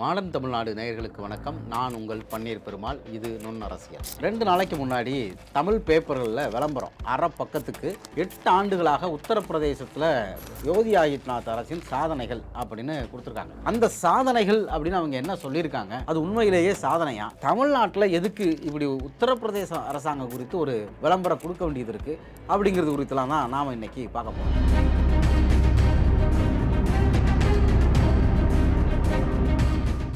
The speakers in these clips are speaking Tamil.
மாடம் தமிழ்நாடு நேயர்களுக்கு வணக்கம். நான் உங்கள் பன்னீர் பெருமாள் இது நுண் அரசியல் ரெண்டு நாளைக்கு முன்னாடி தமிழ் பேப்பர்களில் விளம்பரம். அரை பக்கத்துக்கு எட்டு ஆண்டுகளாக உத்தரப்பிரதேசத்தில் யோகி ஆதித்யநாத் அரசின் சாதனைகள் அப்படின்னு கொடுத்துருக்காங்க. அந்த சாதனைகள் அப்படின்னு அவங்க என்ன சொல்லியிருக்காங்க? அது உண்மையிலேயே சாதனையா? தமிழ்நாட்டில் எதுக்கு இப்படி உத்தரப்பிரதேச அரசாங்கம் குறித்து ஒரு விளம்பரம் கொடுக்க வேண்டியது இருக்குது அப்படிங்கிறது குறித்துலாம் தான் நாம் இன்னைக்கு பார்க்க போகிறோம்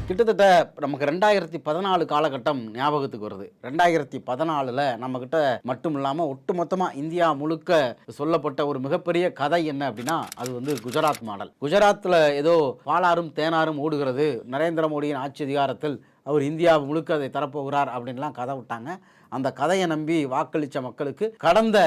கிட்டத்தட்ட நமக்கு ரெண்டாயிரத்தி பதினாலு காலகட்டம் ஞாபகத்துக்கு வருது. ரெண்டாயிரத்தி பதினாலில் நம்மக்கிட்ட மட்டும் இல்லாமல் ஒட்டுமொத்தமாக இந்தியா முழுக்க சொல்லப்பட்ட ஒரு மிகப்பெரிய கதை என்ன அப்படின்னா அது வந்து குஜராத் மாடல். குஜராத்தில் ஏதோ பாலாறும் தேனாரும் ஓடுகிறது. நரேந்திர மோடியின் ஆட்சி அதிகாரத்தில் அவர் இந்தியா முழுக்க அதை தரப்போகிறார் அப்படின்லாம் கதை விட்டாங்க. அந்த கதையை நம்பி வாக்களித்த மக்களுக்கு கடந்த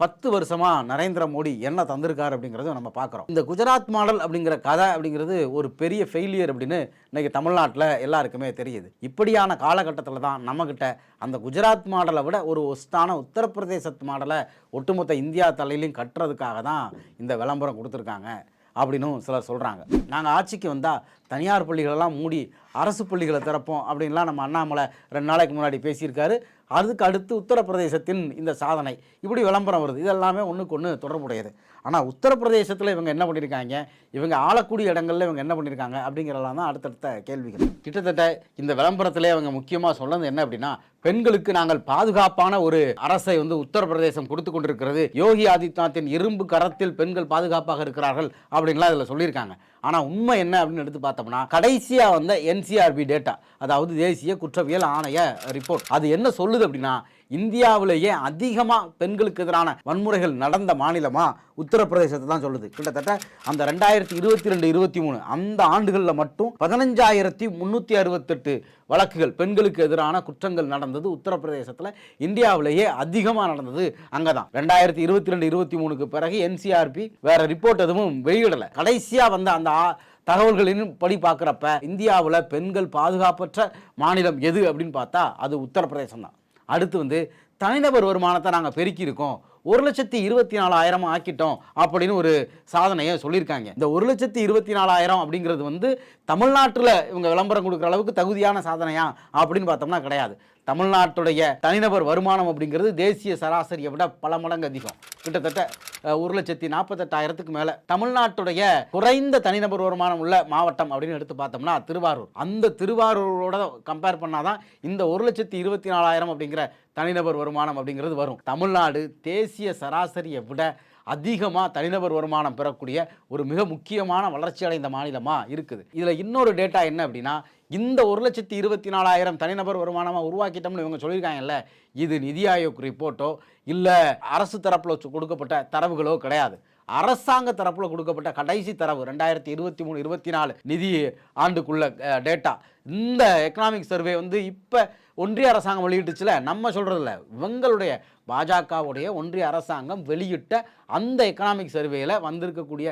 பத்து வருஷமாக நரேந்திர மோடி என்ன தந்திருக்காரு அப்படிங்கிறத நம்ம பார்க்குறோம். இந்த குஜராத் மாடல் அப்படிங்கிற கதை அப்படிங்கிறது ஒரு பெரிய ஃபெயிலியர் அப்படின்னு இன்றைக்கி தமிழ்நாட்டில் எல்லாருக்குமே தெரியுது. இப்படியான காலகட்டத்தில் தான் நம்மக்கிட்ட அந்த குஜராத் மாடலை விட ஒரு ஒஸ்தான உத்தரப்பிரதேசத்து மாடலை ஒட்டுமொத்த இந்தியா தலையிலையும் கட்டுறதுக்காக தான் இந்த விளம்பரம் கொடுத்துருக்காங்க அப்படின்னும் சிலர் சொல்கிறாங்க நாங்கள் ஆட்சிக்கு வந்தால் தனியார் பள்ளிகளெல்லாம் மூடி அரசு பள்ளிகளை திறப்போம் அப்படின்லாம் நம்ம அண்ணாமலை ரெண்டு நாளைக்கு முன்னாடி பேசியிருக்காரு. அதுக்கு அடுத்து உத்தரப்பிரதேசத்தின் இந்த சாதனை. இப்படி விளம்பரம் வருது. இதெல்லாமே ஒன்றுக்கு ஒன்று தொடர்புடையது. ஆனால் உத்தரப்பிரதேசத்தில் இவங்க என்ன பண்ணியிருக்காங்க இவங்க ஆளக்கூடிய இடங்களில் இவங்க என்ன பண்ணியிருக்காங்க அப்படிங்கிறதெல்லாம் தான் அடுத்தடுத்த கேள்விகள். கிட்டத்தட்ட இந்த விளம்பரத்திலே அவங்க முக்கியமாக சொன்னது என்ன அப்படின்னா பெண்களுக்கு நாங்கள் பாதுகாப்பான ஒரு அரசை வந்து உத்தரப்பிரதேசம் கொடுத்து கொண்டிருக்கிறது. யோகி ஆதித்யநாத்தின் இரும்பு கரத்தில் பெண்கள் பாதுகாப்பாக இருக்கிறார்கள் அப்படின்லாம் இதில் சொல்லியிருக்காங்க. ஆனால் உண்மை என்ன அப்படின்னு எடுத்து பார்த்தோம்னா கடைசியாக வந்த என்சிஆர்பி டேட்டா அதாவது தேசிய குற்றவியல் ஆணைய ரிப்போர்ட் அது என்ன சொல்லுது அப்படின்னா இந்தியாவிலேயே அதிகமாக பெண்களுக்கு எதிரான வன்முறைகள் நடந்த மாநிலமாக உத்தரப்பிரதேசத்தை தான் சொல்லுது. கிட்டத்தட்ட அந்த ரெண்டாயிரத்தி இருபத்தி ரெண்டு இருபத்தி மூணு அந்த ஆண்டுகளில் மட்டும் பதினஞ்சாயிரத்தி முந்நூற்றி அறுபத்தெட்டு வழக்குகள் பெண்களுக்கு எதிரான குற்றங்கள் நடந்தது உத்தரப்பிரதேசத்தில். இந்தியாவிலேயே அதிகமாக நடந்தது அங்கே தான் ரெண்டாயிரத்தி இருபத்தி ரெண்டு இருபத்தி மூணுக்கு பிறகு என்சிஆர்பி வேற ரிப்போர்ட் எதுவும் வெளியிடலை. கடைசியாக வந்த அந்த தகவல்களின் படி பார்க்குறப்ப இந்தியாவில் பெண்கள் பாதுகாப்பற்ற மாநிலம் எது அப்படின்னு பார்த்தா அது உத்தரப்பிரதேசம் தான் அடுத்து வந்து தனிநபர் வருமானத்தை நாங்கள் பெருக்கியிருக்கோம். ஒரு லட்சத்தி இருபத்தி நாலாயிரம் ஆக்கிட்டோம் அப்படின்னு ஒரு சாதனையை சொல்லியிருக்காங்க. இந்த ஒரு லட்சத்தி இருபத்தி நாலாயிரம் அப்படிங்கிறது வந்து தமிழ்நாட்டில் இவங்க விளம்பரம் கொடுக்குற அளவுக்கு தகுதியான சாதனையா அப்படின்னு பார்த்தோம்னா கிடையாது. தமிழ்நாட்டுடைய தனிநபர் வருமானம் அப்படிங்கிறது தேசிய சராசரியை விட பல மடங்கு அதிகம். கிட்டத்தட்ட ஒரு லட்சத்தி நாற்பத்தெட்டாயிரத்துக்கு மேலே தமிழ்நாட்டுடைய குறைந்த தனிநபர் வருமானம் உள்ள மாவட்டம் அப்படின்னு எடுத்து பார்த்தோம்னா திருவாரூர். அந்த திருவாரூரோட கம்பேர் பண்ணாதான் இந்த ஒரு லட்சத்தி இருபத்தி நாலாயிரம் அப்படிங்கிற தனிநபர் வருமானம் அப்படிங்கிறது வரும். தமிழ்நாடு தேசிய சராசரியை விட அதிகமாக தனிநபர் வருமானம் பெறக்கூடிய ஒரு மிக முக்கியமான வளர்ச்சி அடைந்த மாநிலமாக இருக்குது. இதில் இன்னொரு டேட்டா என்ன அப்படின்னா இந்த ஒரு லட்சத்தி இருபத்தி நாலாயிரம் தனிநபர் வருமானமாக உருவாக்கிட்டோம்னு இவங்க சொல்லியிருக்காங்கல்ல இது நிதி ஆயோக் ரிப்போர்ட்டோ இல்லை அரசு தரப்பில் கொடுக்கப்பட்ட தரவுகளோ கிடையாது. அரசாங்க தரப்பில் கொடுக்கப்பட்ட கடைசி தரவு ரெண்டாயிரத்தி இருபத்தி மூணு இருபத்தி நாலு நிதி ஆண்டுக்குள்ள டேட்டா இந்த எக்கனாமிக் சர்வே வந்து இப்போ ஒன்றிய அரசாங்கம் வெளியிட்டுச்சுல நம்ம சொல்கிறதில்ல இவங்களுடைய பாஜகவுடைய ஒன்றிய அரசாங்கம் வெளியிட்ட அந்த எக்கனாமிக் சர்வேயில் வந்திருக்கக்கூடிய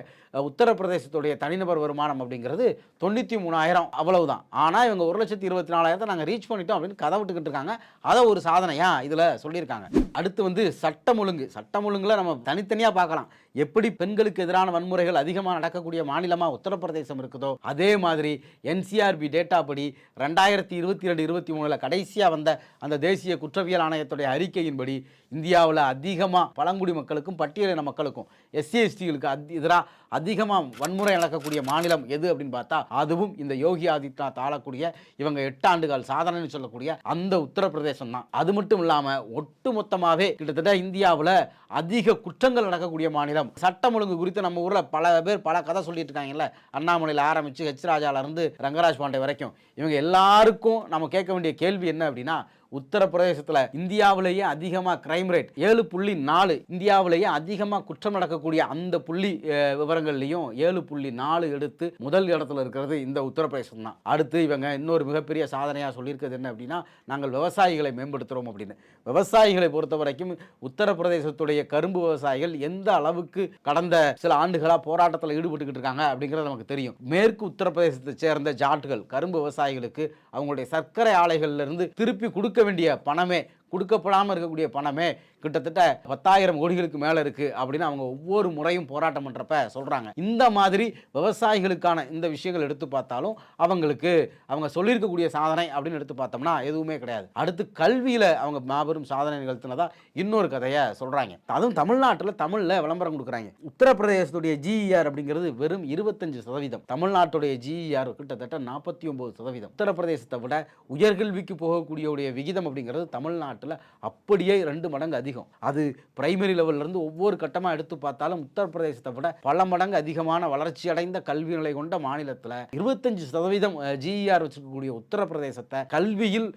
உத்தரப்பிரதேசத்துடைய தனிநபர் வருமானம் அப்படிங்கிறது தொண்ணூற்றி மூணாயிரம் அவ்வளவுதான். ஆனால் இவங்க ஒரு லட்சத்தி இருபத்தி நாலாயிரத்தை நாங்கள் ரீச் பண்ணிட்டோம் அப்படின்னு கதை விட்டுக்கிட்டு இருக்காங்க. அதை ஒரு சாதனையாக இதில் சொல்லியிருக்காங்க. அடுத்து வந்து சட்டம் ஒழுங்கு. சட்டம் ஒழுங்குல நம்ம தனித்தனியாக பார்க்கலாம். எப்படி பெண்களுக்கு எதிரான வன்முறைகள் அதிகமாக நடக்கக்கூடிய மாநிலமாக உத்தரப்பிரதேசம் இருக்குதோ அதே மாதிரி என்சிஆர்பி டேட்டா படி ரெண்டாயிரத்தி இருபத்தி ரெண்டு இருபத்தி மூணில் கடைசியாக வந்த அந்த தேசிய குற்றவியல் ஆணையத்துடைய அறிக்கையின்படி இந்தியாவில் அதிகமாக பழங்குடி மக்களுக்கும் பட்டியலின மக்களுக்கும் எஸ்சி எஸ்டிகளுக்கு அதி எதிராக அதிகமாக வன்முறை நடக்கக்கூடிய மாநிலம் எது அப்படின்னு பார்த்தா அதுவும் இந்த யோகி ஆதித்யநாத் ஆளக்கூடிய இவங்க எட்டு சாதனைன்னு சொல்லக்கூடிய அந்த உத்தரப்பிரதேசம் தான். அது மட்டும் இல்லாமல் ஒட்டு மொத்தமாகவே கிட்டத்தட்ட இந்தியாவில் அதிக குற்றங்கள் நடக்கக்கூடிய மாநிலம். சட்டம் ஒழுங்கு குறித்து நம்ம ஊரில் பல பேர் பல கதை சொல்லிட்டு இருக்காங்கல்ல. அண்ணாமலையில் ஆரம்பித்து ஹெச் ராஜாவிலேருந்து ரங்கராஜ் பாண்டே வரைக்கும். இவங்க எல்லாருக்கும் நம்ம கேட்க வேண்டிய கேள்வி என்ன அப்படின்னா உத்தரப்பிரதேசத்தில் இந்தியாவிலேயே அதிகமாக கிரைம் ரேட் ஏழு புள்ளி நாலு. இந்தியாவிலேயே அதிகமாக குற்றம் நடக்கக்கூடிய அந்த புள்ளி விவரங்கள்லையும் ஏழு புள்ளி நாலு எடுத்து முதல் இடத்துல இருக்கிறது இந்த உத்தரப்பிரதேசம் தான். அடுத்து இவங்க இன்னொரு மிகப்பெரிய சாதனையாக சொல்லியிருக்கிறது என்ன அப்படின்னா நாங்கள் விவசாயிகளை மேம்படுத்துகிறோம் அப்படின்னு. விவசாயிகளை பொறுத்த வரைக்கும் உத்தரப்பிரதேசத்துடைய கரும்பு விவசாயிகள் எந்த அளவுக்கு கடந்த சில ஆண்டுகளாக போராட்டத்தில் ஈடுபட்டுக்கிட்டு இருக்காங்க அப்படிங்கிறது நமக்கு தெரியும். மேற்கு உத்தரப்பிரதேசத்தை சேர்ந்த ஜாட்டுகள் கரும்பு விவசாயிகளுக்கு அவங்களுடைய சர்க்கரை ஆலைகளிலிருந்து திருப்பி கொடுக்க வேண்டிய பணமே கொடுக்கப்படாமல் இருக்கக்கூடிய பணமே கிட்டத்தட்ட பத்தாயிரம் கோடிகளுக்கு மேலே இருக்குது அப்படின்னு அவங்க ஒவ்வொரு முறையும் போராட்டம் பண்ணுறப்ப சொல்கிறாங்க இந்த மாதிரி விவசாயிகளுக்கான இந்த விஷயங்கள் எடுத்து பார்த்தாலும் அவங்களுக்கு அவங்க சொல்லியிருக்கக்கூடிய சாதனை அப்படின்னு எடுத்து பார்த்தோம்னா எதுவுமே கிடையாது. அடுத்து கல்வியில் அவங்க மாபெரும் சாதனை நிகழ்த்தினதா இன்னொரு கதையை சொல்கிறாங்க அதுவும் தமிழ்நாட்டில் தமிழில் விளம்பரம் கொடுக்குறாங்க. உத்தரப்பிரதேசத்துடைய ஜிஇஆர் அப்படிங்கிறது வெறும் இருபத்தஞ்சு சதவீதம். தமிழ்நாட்டுடைய ஜிஇஆர் கிட்டத்தட்ட நாற்பத்தி ஒம்பது சதவீதம். உத்தரப்பிரதேசத்தை விட உயர்கல்விக்கு போகக்கூடியவுடைய விகிதம் அப்படிங்கிறது தமிழ்நாட்டில் அப்படியே ரெண்டு மடங்கு அதிகம் அது பிரைமரி லெவல்லேருந்து ஒவ்வொரு கட்டமாக எடுத்து பார்த்தாலும் உத்தரப்பிரதேசத்தை விட பல மடங்கு அதிகமான வளர்ச்சி அடைந்த கல்வி நிலை கொண்ட மாநிலத்தில் இருபத்தஞ்சு சதவீதம் ஜிஇஆர் வச்சிருக்கக்கூடிய உத்தரப்பிரதேசத்தை கல்வியில்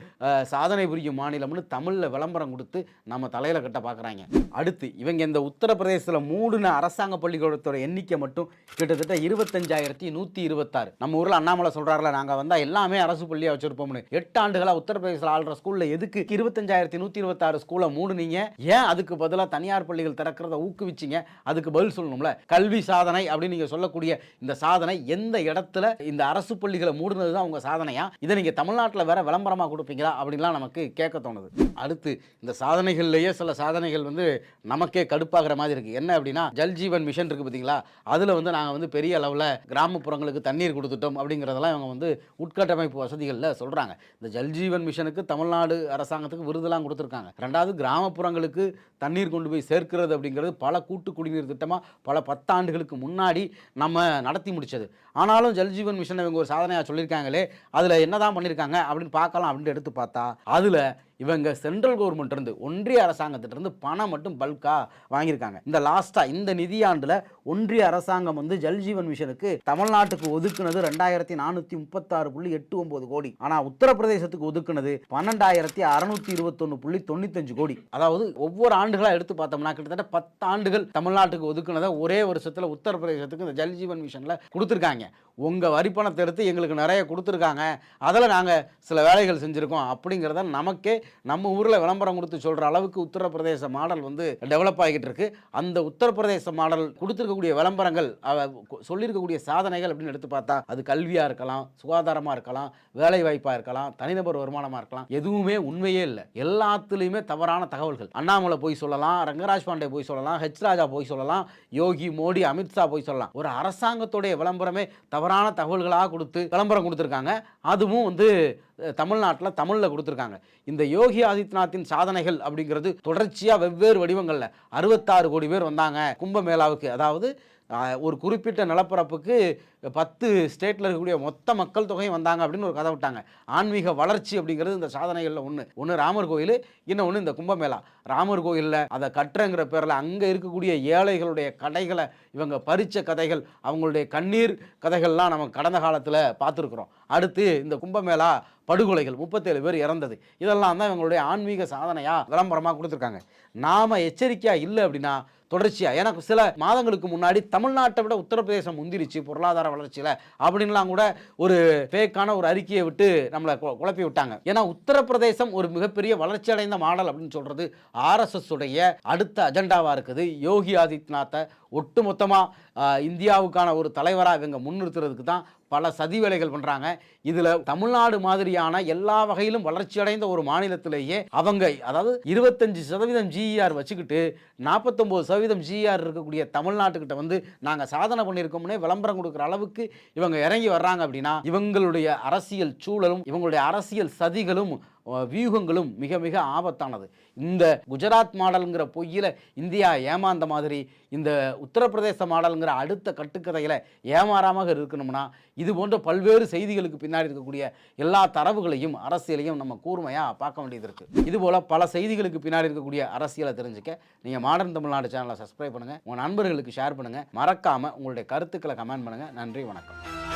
சாதனை புரியும் மாநிலம்னு தமிழில் விளம்பரம் கொடுத்து நம்ம தலையில் கட்ட பார்க்குறாங்க அடுத்து இவங்க இந்த உத்தரப்பிரதேசத்தில் மூடின அரசாங்க பள்ளிக்கூடத்தோட எண்ணிக்கை மட்டும் கிட்டத்தட்ட இருபத்தஞ்சாயிரத்தி நூற்றி இருபத்தாறு. நம்ம ஊரில் அண்ணாமலை சொல்கிறாரில்ல நாங்கள் வந்தால் எல்லாமே அரசு பள்ளியாக வச்சுருப்போம்னு. எட்டு ஆண்டுகளாக உத்தரப்பிரதேசத்தில் ஆள்ற ஸ்கூலில் எதுக்கு இருபத்தஞ்சாயிரத்தி நூற்றி இருபத்தாறு ஸ்கூலை மூடுனீங்க? ஏன் அதுக்கு பதிலாக தனியார் பள்ளிகள் திறக்கிறத ஊக்குவிச்சிங்க? அதுக்கு பதில் சொல்லணும்ல. கல்வி சாதனை அப்படின்னு நீங்கள் சொல்லக்கூடிய இந்த சாதனை எந்த இடத்துல இந்த அரசு பள்ளிகளை மூடுனது தான் உங்கள் சாதனையா? இதை நீங்கள் தமிழ்நாட்டில் வேற விளம்பரமாக கொடுப்பீங்களா? அப்படின்லாம் நமக்கு கேட்க தோணுது. அடுத்து இந்த சாதனைகள்லேயே சில சாதனைகள் வந்து நமக்கே கடுப்பாகிற மாதிரி இருக்குது என்ன அப்படின்னா ஜல்ஜீவன் மிஷன் இருக்குது பார்த்தீங்களா அதில் வந்து நாங்கள் வந்து பெரிய அளவில் கிராமப்புறங்களுக்கு தண்ணீர் கொடுத்துட்டோம் அப்படிங்கிறதெல்லாம் இவங்க வந்து உட்கட்டமைப்பு வசதிகளில் சொல்கிறாங்க இந்த ஜல்ஜீவன் மிஷனுக்கு தமிழ்நாடு அரசாங்கத்துக்கு விருதெல்லாம் கொடுத்துருக்காங்க. ரெண்டாவது கிராமப்புறங்களுக்கு தண்ணீர் கொண்டு போய் சேர்க்கிறது அப்படிங்கிறது பல கூட்டு குடிநீர் திட்டமாக பல பத்தாண்டுகளுக்கு முன்னாடி நம்ம நடத்தி முடித்தது ஆனாலும் ஜல்ஜீவன் மிஷன் இவங்க ஒரு சாதனையாக சொல்லியிருக்காங்களே அதில் என்னதான் பண்ணியிருக்காங்க அப்படின்னு பார்க்கலாம் அப்படின்ட்டு எடுத்து பார்த்தா அதில் இவங்க சென்ட்ரல் கவர்மெண்ட்லேருந்து ஒன்றிய அரசாங்கத்திட்டருந்து பணம் மட்டும் பல்காக வாங்கியிருக்காங்க. இந்த லாஸ்ட்டாக இந்த நிதியாண்டில் ஒன்றிய அரசாங்கம் வந்து ஜல்ஜீவன் மிஷனுக்கு தமிழ்நாட்டுக்கு ஒதுக்குனது ரெண்டாயிரத்தி நானூற்றி முப்பத்தாறு புள்ளி எட்டு ஒம்பது கோடி. ஆனால் உத்தரப்பிரதேசத்துக்கு ஒதுக்குனது பன்னெண்டாயிரத்தி அறநூற்றி இருபத்தொன்று புள்ளி தொண்ணூத்தஞ்சு கோடி. அதாவது ஒவ்வொரு ஆண்டுகளாக எடுத்து பார்த்தோம்னா கிட்டத்தட்ட பத்து ஆண்டுகள் தமிழ்நாட்டுக்கு ஒதுக்குனதை ஒரே வருஷத்தில் உத்தரப்பிரதேசத்துக்கு இந்த ஜல்ஜீவன் மிஷனில் கொடுத்துருக்காங்க. உங்கள் வரிப்பணத்தை எடுத்து எங்களுக்கு நிறைய கொடுத்துருக்காங்க. அதில் நாங்கள் சில வேலைகள் செஞ்சுருக்கோம் அப்படிங்கிறத நமக்கே நம்ம ஊரில் விளம்பரம் கொடுத்து சொல்கிற அளவுக்கு உத்தரப்பிரதேச மாடல் வந்து டெவலப் ஆகிட்டு இருக்கு. அந்த உத்தரப்பிரதேச மாடல் கொடுத்துருக்கக்கூடிய விளம்பரங்கள் சொல்லியிருக்கக்கூடிய சாதனைகள் அப்படின்னு எடுத்து பார்த்தா அது கல்வியாக இருக்கலாம் சுகாதாரமாக இருக்கலாம் வேலை வாய்ப்பாக இருக்கலாம் தனிநபர் வருமானமாக இருக்கலாம் எதுவுமே உண்மையே இல்லை. எல்லாத்துலேயுமே தவறான தகவல்கள். அண்ணாமலை போய் சொல்லலாம் ரங்கராஜ் பாண்டே போய் சொல்லலாம் ஹெச் ராஜா போய் சொல்லலாம் யோகி மோடி அமித்ஷா போய் சொல்லலாம். ஒரு அரசாங்கத்துடைய விளம்பரமே தவறான தகவல்களாக கொடுத்து விளம்பரம் கொடுத்துருக்காங்க. அதுவும் வந்து தமிழ்நாட்டில் தமிழில் கொடுத்துருக்காங்க. இந்த யோகி ஆதித்யநாத்தின் சாதனைகள் அப்படிங்கிறது தொடர்ச்சியாக வெவ்வேறு வடிவங்களில் அறுபத்தாறு கோடி பேர் வந்தாங்க. கும்பமேளாவுக்கு. அதாவது ஒரு குறிப்பிட்ட நிலப்பரப்புக்கு பத்து ஸ்டேட்டில் இருக்கக்கூடிய மொத்த மக்கள் தொகையும் வந்தாங்க அப்படின்னு ஒரு கதை விட்டாங்க. ஆன்மீக வளர்ச்சி அப்படிங்கிறது இந்த சாதனைகளில் ஒன்று ஒன்று ராமர் கோயில் இன்னொன்று இந்த கும்பமேளா. ராமர் கோயிலில் அதை கட்டுறங்கிற பேரில் அங்கே இருக்கக்கூடிய ஏழைகளுடைய கடைகளை இவங்க பறிச்ச கதைகள் அவங்களுடைய கண்ணீர் கதைகள்லாம் நம்ம கடந்த காலத்தில் பார்த்துருக்குறோம். அடுத்து இந்த கும்பமேளா படுகொலைகள் முப்பத்தேழு பேர் இறந்தது. இதெல்லாம் தான் இவங்களுடைய ஆன்மீக சாதனையாக விளம்பரமாக கொடுத்துருக்காங்க. நாம் எச்சரிக்கையாக இல்லை அப்படின்னா தொடர்ச்சியாக ஏன்னா சில மாதங்களுக்கு முன்னாடி தமிழ்நாட்டை விட உத்தரப்பிரதேசம் முந்திரிச்சு பொருளாதார வளர்ச்சியில் அப்படின்லாம் கூட ஒரு ஃபேக்கான ஒரு அறிக்கையை விட்டு நம்மளை குழப்பி விட்டாங்க. ஏன்னா உத்தரப்பிரதேசம் ஒரு மிகப்பெரிய வளர்ச்சி அடைந்த மாடல் அப்படின்னு சொல்கிறது ஆர்எஸ்எஸ் உடைய அடுத்த அஜெண்டாவாக இருக்குது. யோகி ஆதித்யநாத்தை ஒட்டுமொத்தமாக இந்தியாவுக்கான ஒரு தலைவராக இவங்க முன்னிறுத்துறதுக்கு தான் பல சதி வேலைகள் பண்ணுறாங்க இதில் தமிழ்நாடு மாதிரியான எல்லா வகையிலும் வளர்ச்சி அடைந்த ஒரு மாநிலத்திலேயே அவங்க அதாவது இருபத்தஞ்சு சதவீதம் ஜிஇஆர் வச்சுக்கிட்டு நாற்பத்தொம்போது சதவீதம் ஜிஇஆர் இருக்கக்கூடிய தமிழ்நாட்டுக்கிட்ட வந்து நாங்கள் சாதனை பண்ணியிருக்கோம்னே விளம்பரம் கொடுக்குற அளவுக்கு இவங்க இறங்கி வர்றாங்க அப்படின்னா இவங்களுடைய அரசியல் சூழலும் இவங்களுடைய அரசியல் சதிகளும் வியூகங்களும் மிக மிக ஆபத்தானது. இந்த குஜராத் மாடலுங்கிற பொய்யில் இந்தியா ஏமாந்த மாதிரி இந்த உத்தரப்பிரதேச மாடலுங்கிற அடுத்த கட்டுக்கதையில் ஏமாறாமல் இருக்கணும்னா இது போன்ற பல்வேறு செய்திகளுக்கு பின்னாடி இருக்கக்கூடிய எல்லா தரவுகளையும் அரசியலையும் நம்ம கூர்மையாக பார்க்க வேண்டியது இருக்குது இதுபோல் பல செய்திகளுக்கு பின்னாடி இருக்கக்கூடிய அரசியலை தெரிஞ்சுக்க நீங்கள் மாடர்ன் தமிழ்நாடு சேனலை சப்ஸ்கிரைப் பண்ணுங்கள் உங்கள் நண்பர்களுக்கு ஷேர் பண்ணுங்கள் மறக்காமல் உங்களுடைய கருத்துக்களை கமெண்ட் பண்ணுங்கள் நன்றி வணக்கம்.